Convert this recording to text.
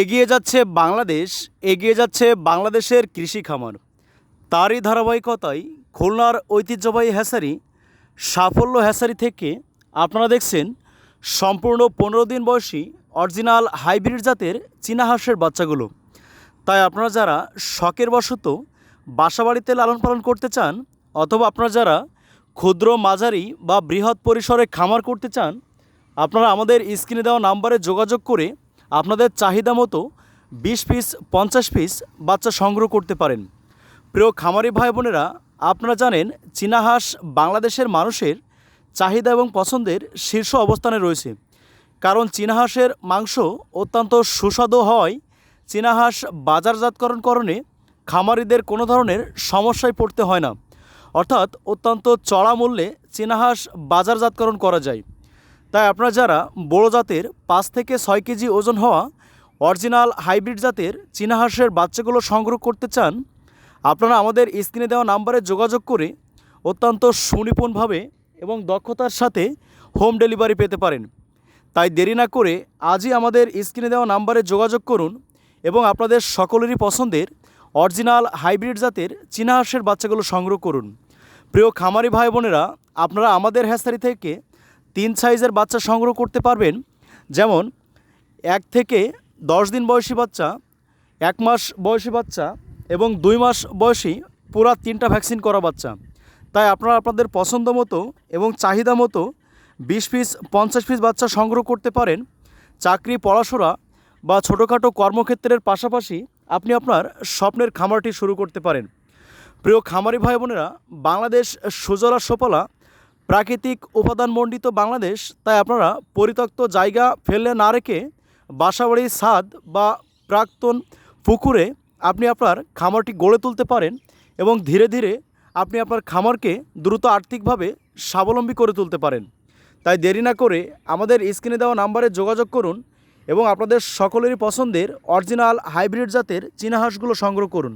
এগিয়ে যাচ্ছে বাংলাদেশ, এগিয়ে যাচ্ছে বাংলাদেশের কৃষি খামার। তারই ধারাবাহিকতায় খুলনার ঐতিহ্যবাহী হ্যাসারি, সাফল্য হ্যাসারি থেকে আপনারা দেখছেন সম্পূর্ণ পনেরো দিন বয়সী অরিজিনাল হাইব্রিড জাতের চীনা হাঁসের বাচ্চাগুলো। তাই আপনারা যারা শখের বশত বাসাবাড়িতে লালন পালন করতে চান অথবা আপনারা যারা ক্ষুদ্র মাঝারি বা বৃহৎ পরিসরে খামার করতে চান, আপনারা আমাদের স্ক্রিনে দেওয়া নাম্বারে যোগাযোগ করে আপনাদের চাহিদা মতো বিশ পিস, পঞ্চাশ পিস বাচ্চা সংগ্রহ করতে পারেন। প্রিয় খামারি ভাই বোনেরা, আপনারা জানেন চীনা হাঁস বাংলাদেশের মানুষের চাহিদা এবং পছন্দের শীর্ষ অবস্থানে রয়েছে। কারণ চীনা হাঁসের মাংস অত্যন্ত সুস্বাদু হওয়ায় চীনা হাঁস বাজারজাতকরণকরণে খামারিদের কোনো ধরনের সমস্যায় পড়তে হয় না। অর্থাৎ অত্যন্ত চড়া মূল্যে চীনা হাঁস বাজারজাতকরণ করা যায়। তাই আপনারা যারা বড় জাতের পাঁচ থেকে ছয় কেজি ওজন হওয়া অরিজিনাল হাইব্রিড জাতের চীনা হাঁসের বাচ্চাগুলো সংগ্রহ করতে চান, আপনারা আমাদের স্ক্রিনে দেওয়া নাম্বারে যোগাযোগ করে অত্যন্ত সুনিপুণভাবে এবং দক্ষতার সাথে হোম ডেলিভারি পেতে পারেন। তাই দেরি না করে আজই আমাদের স্ক্রিনে দেওয়া নাম্বারে যোগাযোগ করুন এবং আপনাদের সকলেরই পছন্দের অরিজিনাল হাইব্রিড জাতের চীনা হাঁসের বাচ্চাগুলো সংগ্রহ করুন। প্রিয় খামারি ভাই বোনেরা, আপনারা আমাদের হ্যাসারি থেকে তিন সাইজের বাচ্চা সংগ্রহ করতে পারবেন। যেমন, এক থেকে দশ দিন বয়সী বাচ্চা, এক মাস বয়সী বাচ্চা এবং দুই মাস বয়সী পুরা তিনটা ভ্যাকসিন করা বাচ্চা। তাই আপনারা আপনাদের পছন্দ মতো এবং চাহিদা মতো বিশ পিস, পঞ্চাশ পিস বাচ্চা সংগ্রহ করতে পারেন। চাকরি, পড়াশোনা বা ছোটোখাটো কর্মক্ষেত্রের পাশাপাশি আপনি আপনার স্বপ্নের খামারটি শুরু করতে পারেন। প্রিয় খামারি ভাই বোনেরা, বাংলাদেশ সুজলা সুফলা প্রাকৃতিক উপাদানমণ্ডিত বাংলাদেশ, তাই আপনারা পরিত্যক্ত জায়গা ফেলে না রেখে বাসাবাড়ির ছাদ বা প্রাক্তন পুকুরে আপনি আপনার খামারটি গড়ে তুলতে পারেন এবং ধীরে ধীরে আপনি আপনার খামারকে দ্রুত আর্থিকভাবে স্বাবলম্বী করে তুলতে পারেন। তাই দেরি না করে আমাদের স্ক্রিনে দেওয়া নাম্বারে যোগাযোগ করুন এবং আপনাদের সকলেরই পছন্দের অরিজিনাল হাইব্রিড জাতের চীনা হাঁসগুলো সংগ্রহ করুন।